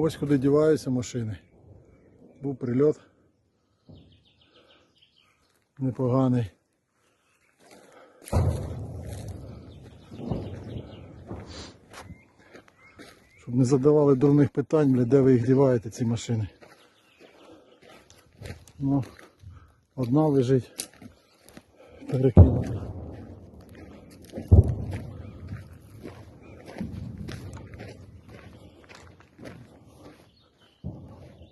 Ось куди діваються машини. Був прильот. Непоганий. Щоб не задавали дурних питань, бля, де ви їх діваєте, ці машини. Ну, одна лежить перекинута.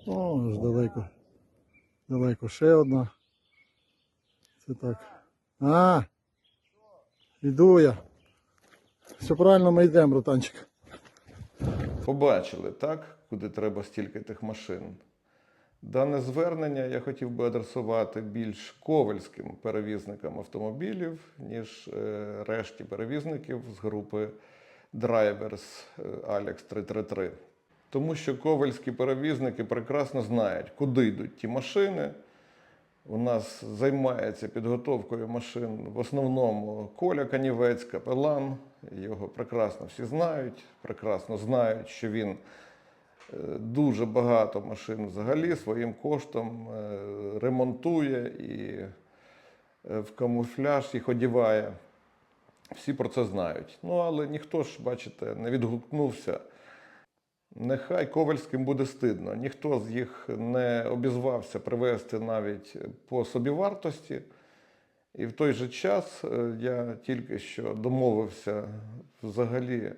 О, аж далеко. Далеко ще одна. Це так. А! Іду я. Все правильно ми йдемо, братанчик. Побачили, так, куди треба стільки тих машин. Дане звернення я хотів би адресувати більш ковальським перевізникам автомобілів, ніж е, решті перевізників з групи Drivers е, Alex 333. Тому що ковальські перевізники прекрасно знають, куди йдуть ті машини. У нас займається підготовкою машин в основному Коля Канівець, капелан. Його прекрасно всі знають, прекрасно знають, що він е, дуже багато машин взагалі своїм коштом е, ремонтує і е, в камуфляж їх одіває. Всі про це знають. Ну, але ніхто ж, бачите, не відгукнувся. Нехай Ковальським буде стидно. Ніхто з їх не обізвався привезти навіть по собівартості. І в той же час е, я тільки що домовився взагалі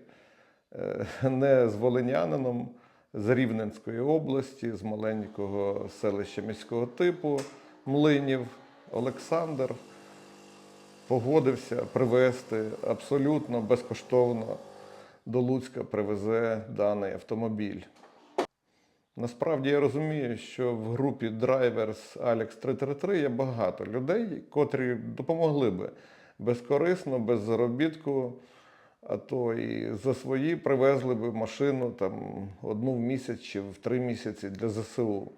е, не з волинянином з Рівненської області, з маленького селища міського типу Млинів Олександр погодився привезти абсолютно безкоштовно до Луцька привезе даний автомобіль. Насправді я розумію, що в групі Drivers Alex 333 є багато людей, котрі допомогли би безкорисно, без заробітку, а то і за свої привезли би машину там одну в місяць чи в три місяці для ЗСУ.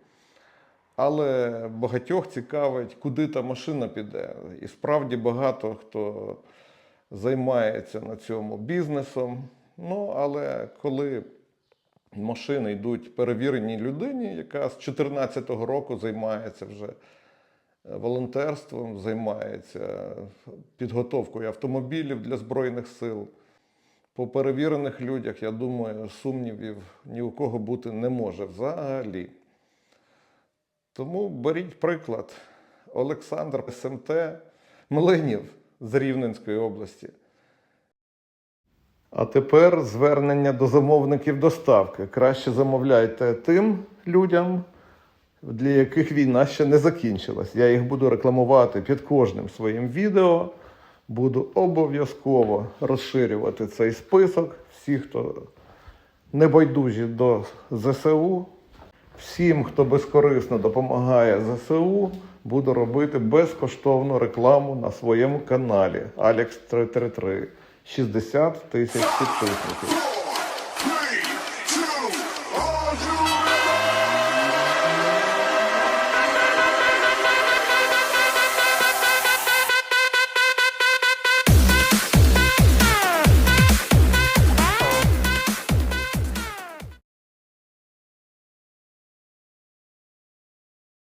Але багатьох цікавить, куди та машина піде. І справді багато хто займається на цьому бізнесом. Ну, але коли машини йдуть перевіреній людині, яка з 2014 року займається вже е, волонтерством, займається підготовкою автомобілів для Збройних сил. По перевірених людях, я думаю, сумнівів ні у кого бути не може взагалі. Тому беріть приклад. Олександр СМТ Млинів з Рівненської області. А тепер звернення до замовників доставки. Краще замовляйте тим людям, для яких війна ще не закінчилась. Я їх буду рекламувати під кожним своїм відео. Буду обов'язково розширювати цей список. Всі, хто небайдужі до ЗСУ, всім, хто безкорисно допомагає ЗСУ, буду робити безкоштовну рекламу на своєму каналі Alex 333. 60 тисяч підписників.